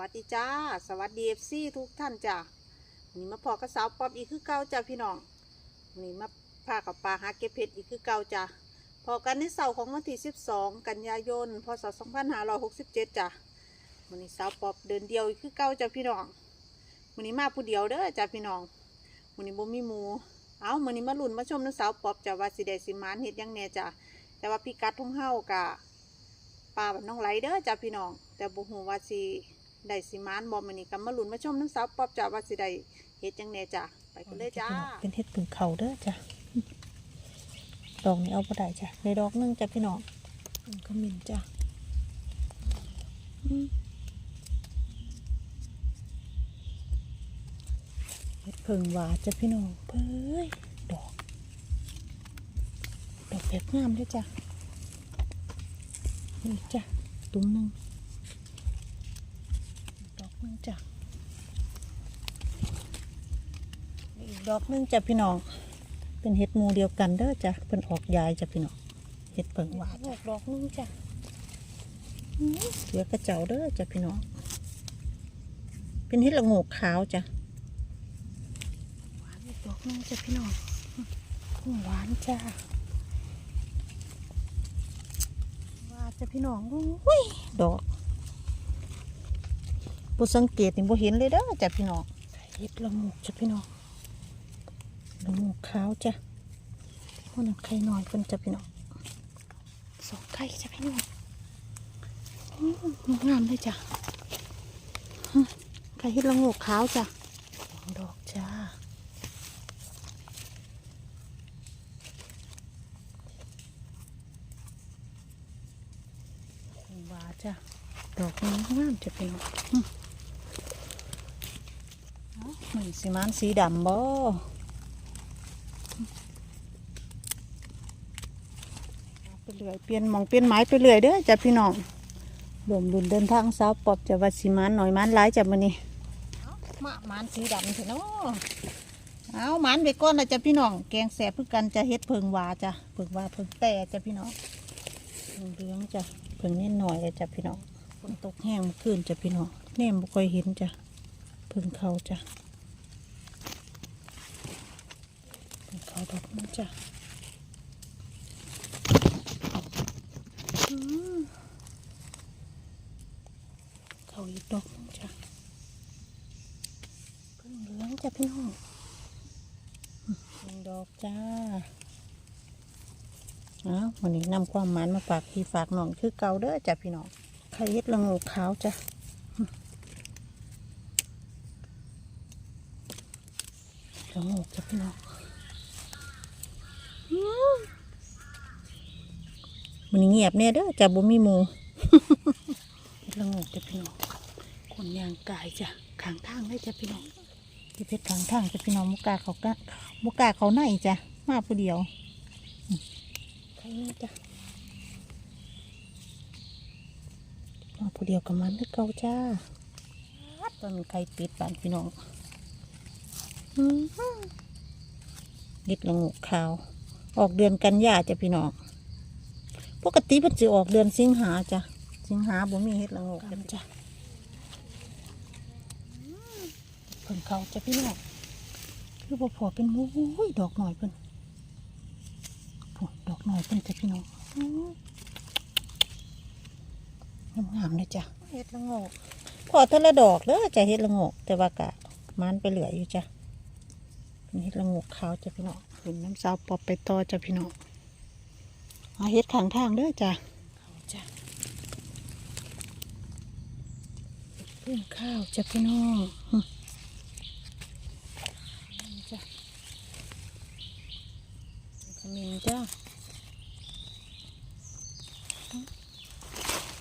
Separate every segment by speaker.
Speaker 1: วัสดีจ้า สวัสดีเอฟซีทุกท่านจ้าวันนี้มาพอกับสาวป๊อบอีกคือเก่าจ้าพี่น้องวันนี้มาพากับปลาหาเก็บเห็ดอีกคือเก่าจ้าพอกันในเสาร์ของวันที่ 12 กันยายน พศ 2567จ้าวันนี้สาวป๊อบเดินเดียวอีกคือเก่าจ้าพี่น้องวันนี้มาผู้เดียวเด้อจ้าพี่น้องวันนี้บ่มีหมู เอาวันนี้มาลุ้นมาชมน้องสาวป๊อบจ้าว่าสิได้สิมานเฮ็ดยังแน่จ้าแต่ว่าพี่กัดทุ่งเฮากะปลาบันน้องไหลเด้อจ้าพี่น้องแต่บุหูว่าสิ ได้สิมานบอมมันนี่กำมาลุนมาชมน้ำสาวปอบจ้าว่าสิได้เฮ็ดจังแน่จ้าไปกันเลยจ้า
Speaker 2: เป็นเห็ดผึ่งเขาเด้อจ้ะดอกนี้เอาบ่ได้จ้ะในดอกนึงจ้ะพี่น้องก็มินจ้ะเห็ดผึ่งหวาจ้ะพี่น้องเพ้ยดอก ดอกแบบงามเลยจ้ะนี่จ้ะตุ้มหนึ่งดอกหนึง จ้ะอีกดอกหนึงจ้ะพี่น้อง เป็นเห็ดหมูเดียวกันเด้อจ้ะเป็นออกยายจ้ะพี่น้องเห็ดเผิงหวานจ้ะดอกหนึงจ้ะอื้อเหลือกระเจ้าเด้อจ้ะพี่น้อง เป็นเห็ดละโงกขาวจ้ะหวานอีกดอกหนึงจ้ะพี่น้องอื้อหวานจ้ะหวานจ้ะพี่น้องอุ้ยดอก บุสังเกตนี่บ่เห็นเลยเด้อจ้ะพี่น้องเห็ดละโงกจ้ะพี่น้องหนูขาวจ้ะพวกนั้นไข่น้อยเพิ่นจะพี่น้องสองไข่จ้ะพี่น้องอื้องามเลยจ้ะฮะไข่เฮ็ดละโงกขาวจ้ะสองดอกจ้าหวาจ้ะดอกนี้งามจ้ะพี่น้องอื้อเอ้ามัน สีมันสีดำบ่ไปเรื่อยเปลี่ยนหมองเปลี่ยนไม้ไปเรื่อยเด้อจ้ะพี่น้องรวมรุนเดินทางสาวปอบจะวัดสีมันหน่อยมันหลายจ้ะมื้อนี้มามันสีดำเถอะเนาะเอามันไปก้อนนะจ้ะพี่น้อง แกงแสบเพื่อกันจะเฮ็ดเพิงหวาจ้ะเพิงหวาเพิงแต่จ้ะพี่น้องเพิงเหลืองจ้ะเพิงนิดหน่อยเลยจ้ะพี่น้องฝนตกแห้งเมื่อคืนจ้ะพี่น้องแนมบ่ค่อยเห็นจ้ะเพิงเขาจ้ะเพิงเขาดอกนี้จ้ะอืมเขาอีกดอกนึ่งจ้ะเพิ่งเหลืองจ้ะพี่น้องอืมหนึ่งดอกจ้าอ้าววันนี้นำความหมานมาฝากพี่ฝากน้องคือเก่าเด้อจ้ะพี่น้องไข่เฮ็ดละงูขาวจ้ะละงูจ้ะพี่น้องอืม มันเงียบเนี่ยเด้อจ้ะบ่มีหมูเฮ็ดละโงกจ้ะพี่น้องคนยางกายจ้ะขางทางเลยจ้ะพี่น้องที่เพชรขางทางจ้ะพี่น้องมุกล้าเขากะมุกล้าเขาในจ้ะมาผู้เดียวอืมใครนี่จ้ะมาผู้เดียวกับมันคือเก่าจ้าตอนมันไข่ปิดบ้านพี่น้องอืมเด็ดละโงกขาว ออกเดือนกันยาจ้ะพี่น้อง ปกติมันจะออกเดือนสิงหาจ้ะสิงหาบ่มีเฮ็ดละโงกกันจ้ะเพิ่นเขาจ้ะพี่น้องคือบ่พอเป็นหมูอุ้ยดอกหน่อยเพิ่นโอ้ดอกหน่อยเพิ่นจ้ะพี่น้องงามๆเลยจ้ะเฮ็ดละโงกพอเท่าละดอกเด้อจ้ะเฮ็ดละโงกแต่ว่ากะมันไปเหลืออยู่จ้ะเป็นเฮ็ดละโงกขาวจ้ะพี่น้องเห็นน้ำสาวปอบไปต่อจ้ะพี่น้อง เอาเฮ็ดข้างทางเด้อจ้ะจ้ะเพิ่งข้าวจ้ะพี่น้องหึนี่จ้ะขมิ้นจ้ะ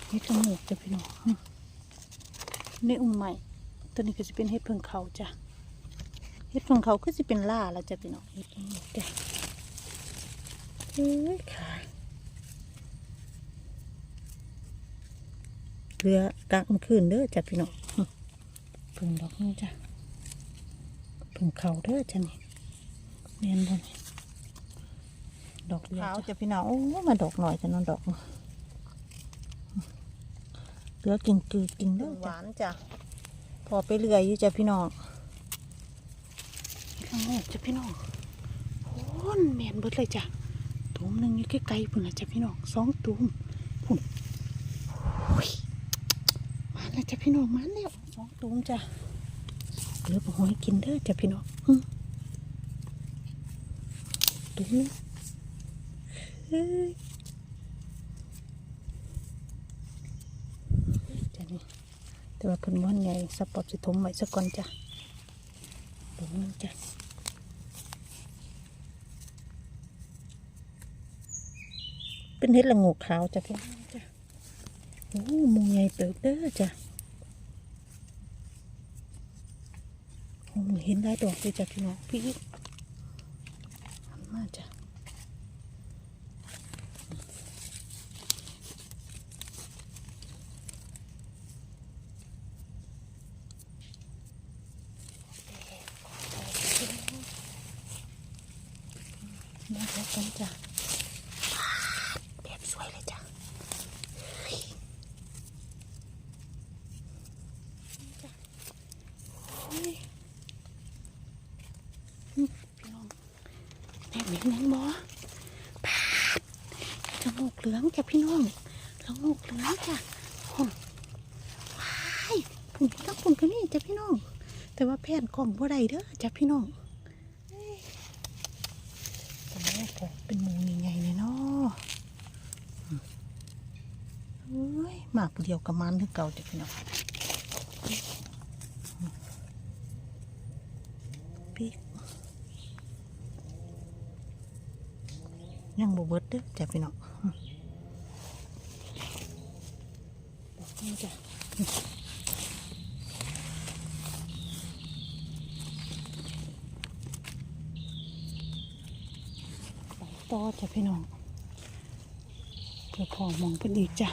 Speaker 2: เฮ็ดจมูกจ้ะพี่น้องหึนี่อุ้มใหม่ ตัวนี้ก็จะเป็นเฮ็ดเพิ่งเขาจ้ะเฮ็ดเพิ่งเขาก็จะเป็นล่าแล้วจ้ะพี่น้องเฮ็ดจมูกจ้ะเอ้ยค่ะ เรือกลางคืนเด้อจ้ะพี่น้องหึเพึ่งดอกนี่จ้ะเพึ่งเขาเด้อจ้ะนี่เนียนบนดอกเดียวจ้ะพี่น้องโอ้มาดอกหน่อยจ้ะน้องดอกเหลือกิ่งกือกิ่งเด้อหวานจ้ะพอไปเรื่อยอยู่จ้ะพี่น้องข้างนอกจ้ะพี่น้องโอ้นแมนเบิดเลยจ้ะตุ่มหนึ่งอยู่ใกล้ๆพุ่นนะจ้ะพี่น้องสองตุ่มพุ่นโอ้ยมาแล้ว จ้ะพี่น้องมาแล้วสองตุ่มจ้ะเหลือบ่หอยกินเด้อจ้ะพี่น้องหึตุ่มหนึงเฮ้ยจ้ะนี่แต่ว่าเพิ่นว่านใหญ่สปอร์ตสิทมไว้ซะก่อนจ้ะตรงนี้จ้ะเป็นเห็ดละโงกขาวจ้ะพี่น้องจ้ะโอ้หมูใหญ่เติบเด้อจ้ะโอ้ เห็นได้ดอกเลยจ้ะพี่น้องพี่มาจ้ะมาแล้วกันจ้ะแบบสวยเลยจ้ะเฮ้ยจ้ะโอ้ยอืมพี่น้องแม่เหม็นยังบ่ปาดละโงกเหลืองจ้ะพี่น้องละโงกเหลืองจ้ะหุ่นว้ายปุ่นตั้งปุ่นก็นี่จ้ะพี่น้อง แต่ว่าแผ่นก ล่องบ่ได้เด้อจ้ะพี่น้องตอนแรกก็เป็นหมูใหญ่เลยเนาะเฮ้ยหมากเดียวกับมันคือเก่าจ้ะพี่น้องอืมปีกยังบ่เบิดเด้อจ้ะพี่น้องอืมดอกนี้จ้ะอืมไป ต่อจ้ะพี่น้องเพื่อพอมองเพิ่นอีกจ้ะ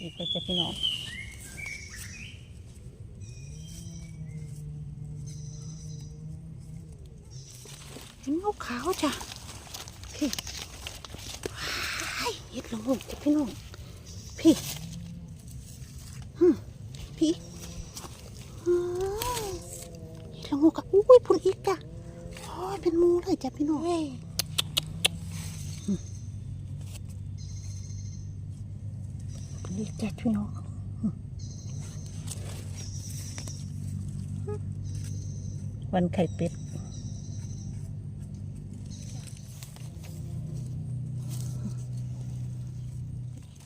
Speaker 2: อีกไปจ้ะพี่น้องเห็นงาขาวจ้ะพี่ว้ายเห็ดละโงจ้ะพี่น้องพี่ฮึมพี่อืมเห็ดละโงกอะอุ้ยพุ่นอีกจ้ะโอ้ยเป็นมูเลยจ้ะพี่น้อง นี่ จ้ะพี่น้องอืมวันไข่เป็ด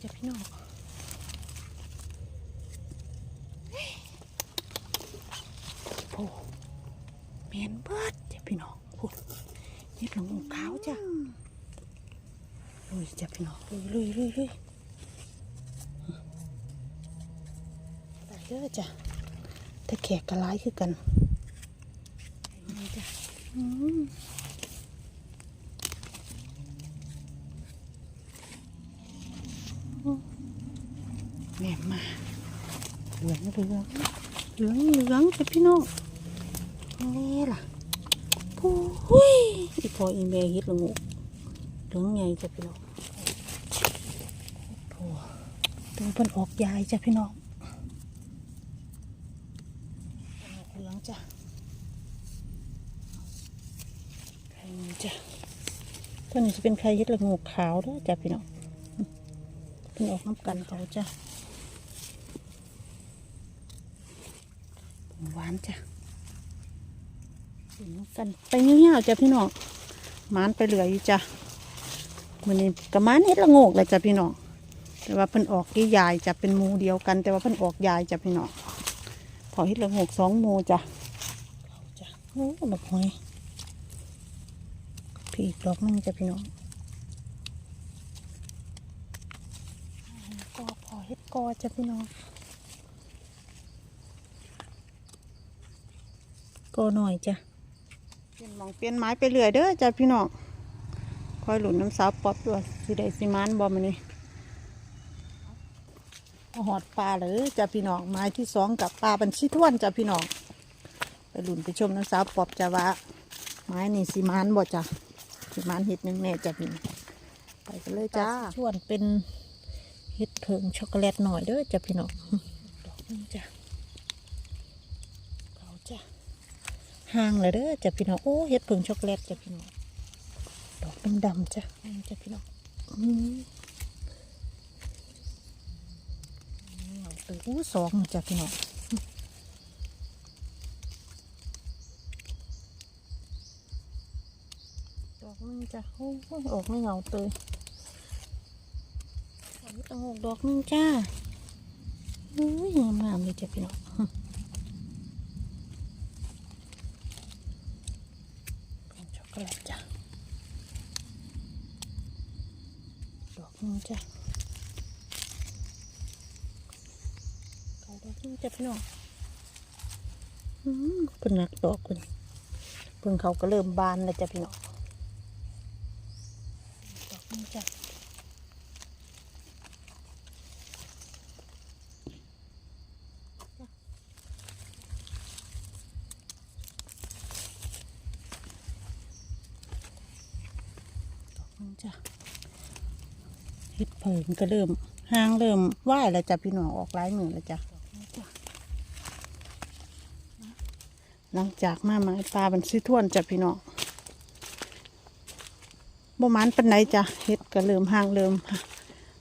Speaker 2: จ้ะพี่น้องโอ้เมียนเบิดจ้ะพี่น้องพูดนี่หลงขาวจ้ะลุยจ้ะพี่น้องลุยลุยลุยลุย ได้ เด้อจ้ะถ้าแขกกระไรคือกันนี่จ้ะอืมแม่มาเหลืองเหลืองเหลืองเหลืองจ้ะพี่น้องนี่ล่ะผู้ยอีพออีเมย์ฮิตละงูเหลืองใหญ่จ้ะพี่น้องตัวเป็นออกยายจ้ะพี่น้อง เหลืองจ้ะไข่นี้จ้ะ ตัวนี้จะเป็นไข่ยึดละงูขาวด้วยจ้ะพี่น้องเป็นออกน้ำกันเขาจ้ะหวานจ้ะน้ำกันไปเงี้ยวๆจ้ะพี่น้องมานไปเหลืออยู่จ้ะมันนี้กระมานเฮ็ดละงกเลยจ้ะพี่น้องแต่ว่าเพิ่นออกกี่ยายจะเป็นหมูเดียวกัน แต่ว่าเพิ่นออกยายจ้ะพี่น้องพอเฮ็ดละงกสองโมจ้ะเอาจ้ะโอ้บักหอย พี่อีกดอกหนึงจ้ะพี่น้องก็พอเฮ็ดกอจ้ะพี่น้องกอหน่อยจ้ะเปลี่ยนหมองเปลี่ยนไม้ไปเรื่อยเด้อจ้ะพี่น้องคอยหลุนน้ำสาวป๊อปด้วยสิได้สิมานบอมันนี่เอาหอดปลาเลยจ้ะพี่น้องไม้ที่สองกับปลาบัญชีท้วนจ้ะพี่น้องไปหลุนไปชมน้ำสาวป๊อปจ้ะว่าไม้นี่สิมานบ่จ้ะ ประมาณเห็ดหนึ่งแน่จะมีไปกันเลยจ้าชวนเป็นเห็ดเพิงช็อกโกแลตหน่อยด้วยจ้ะพี่น้องดอกนึงจ้ะเขาจ้ะห่างเลยเด้อจ้ะพี่น้องโอ้เห็ดเพิงช็อกโกแลตจ้ะพี่น้องดอกเป็นดำจ้ะจ้ะพี่น้องอือู้สองจ้ะพี่น้อง จ้ะโอ้ออกไม่เหงาเตยอันนี้ต้องออกดอกนึงจ้าอุ้ยงามเลยจ้ะพี่น้องเป็นช็อกโกแลตจ้ะดอกนึงจ้ะขาดอกนึงจ้ะพี่น้องอืมเป็นนักดอกคุณเพิ่งเขาก็เริ่มบานแล้วจ้ะพี่น้อง ดอกนึงจ้ะดอกนึง จ้ะเฮ็ดเผิงก็เริ่มห้างเริ่มไหวแล้วจ้ะพี่น้องออกหลายมือแล้วจ้ะหลังจากมาไม้ปลาบันซิท่วนจ้ะพี่น้องบ่มันเป็นไหนจ้ะเฮ็ดก็เริ่มห่างเริ่ม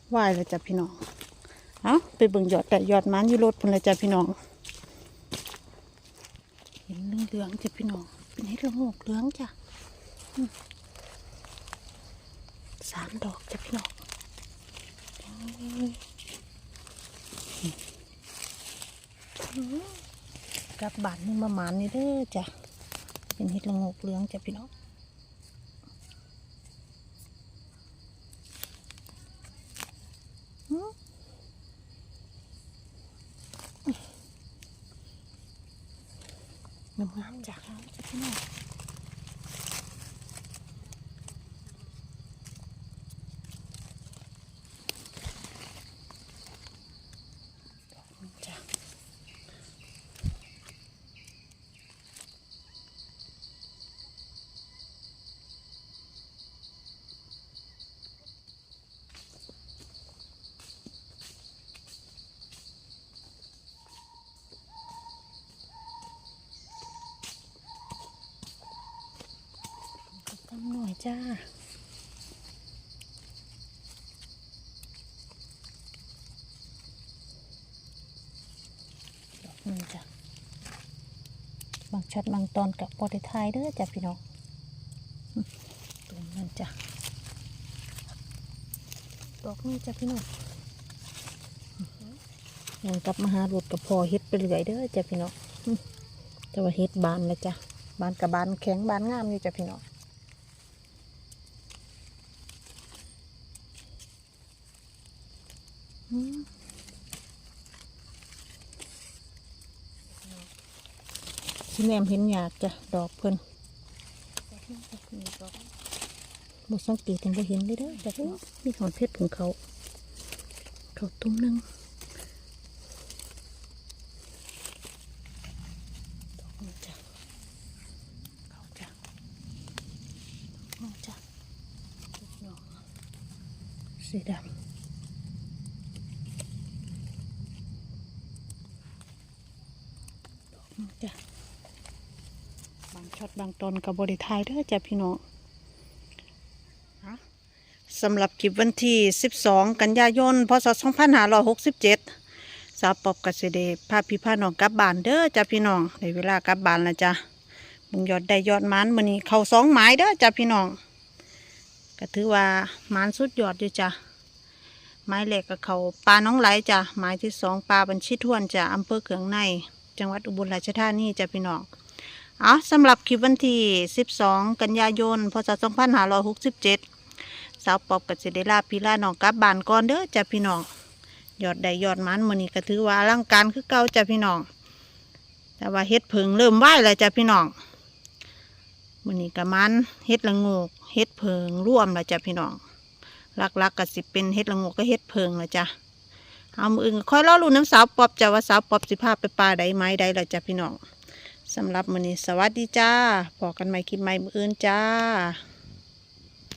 Speaker 2: ไหวแล้วจ้ะพี่น้องเอาไปเบิ่งยอดแต่ยอดมันอยู่รถพุ่นเลยจ้ะพี่น้องเห็นเหลืองๆจ้ะพี่น้องเป็นเฮ็ดละโงกเหลืองจ้ะ สามดอกจ้ะพี่น้องโอ้ยอืมกลับบ้านนี่มาหมานนี่เด้อจ้ะ เป็นเฮ็ดละโงกเหลืองจ้ะพี่น้องงามงามๆจากเขาจะพี่น้องดอกนี้จ้ะกำหน่อย จ้า ดอกนี้จ้ะบางช็อตบางตอนกับบอดี้ไทยเด้อจ้ะพี่น้องตรงนั้นจ้ะ ดอกนี้จ้ะพี่น้องยังกลับมาหาหลุดกับพอเฮ็ดไปเรื่อยเด้อจ้ะพี่น้องอืมแต่ว่าเฮ็ดบานแล้วจ้ะบานกับบานแข็งบานงามอยู่จ้ะพี่น้อง อืม ชิแนมเห็นอยากจ้ะดอกเพิ่นบุสังเกตยังบ่เห็นเลยเด้อจ้ะมีหอนเพชรของเขา เขาตุ้มนึงดอกนี้จ้ะเขาจ้ะดอกนี้จ้ะดอกสีดำ จ้ะบางช็ อตบางตอนกับบริทายเด้อจ้ะพี่น้องสำหรับคลิปวันที่ 12 กันยายน พศ 2567 สาวปอบกสิเดพาพี่พาน้องกลับบ้านเด้อจ้ะพี่น้องในเวลากลับบ้านแล้วจ้ะบุงยอดได้ยอดมันมื้อนี้เขาสองหมายเด้อจ้ะพี่น้องก็ถือว่ามันสุดยอดอยู่จ้ะไม้แรกกับเขาปลาน้องไหลจ้ะไม้ที่สองปลาบัญชีทวนจ้ะอำเภอเขืองใน จังหวัดอุบลราชธานีจ้ะพี่น้อง เอาสำหรับคลิปวันที่ 12 กันยายน พศ 2567 สาวปอบกับเสด็ลาพีลาน้องกับบานก่อนเด้อจ้ะพี่น้อง ยอดใดยอดมันมื้อนี้ก็ถือว่าอลังการคือเก่าจ้ะพี่น้อง แต่ว่าเฮ็ดเพิงเริ่มไหวแล้วจ้ะพี่น้องมื้อนี้ก็มันเฮ็ดละงกเฮ็ดเพิงร่วมแล้วจ้ะพี่น้องลักๆก็สิเป็นเฮ็ดละงกก็เฮ็ดเพิงแล้วจ้ะเอามืออื่นค่อยล่าลูน้ำสาวปอบจ้าว่าสาวปอบสิพาไปปลาใดไม้ใดละจ้ะพี่น้อง สำหรับมื้อนี้สวัสดีจ้าพอกันใหม่คลิปใหม่มืออื่นจ้า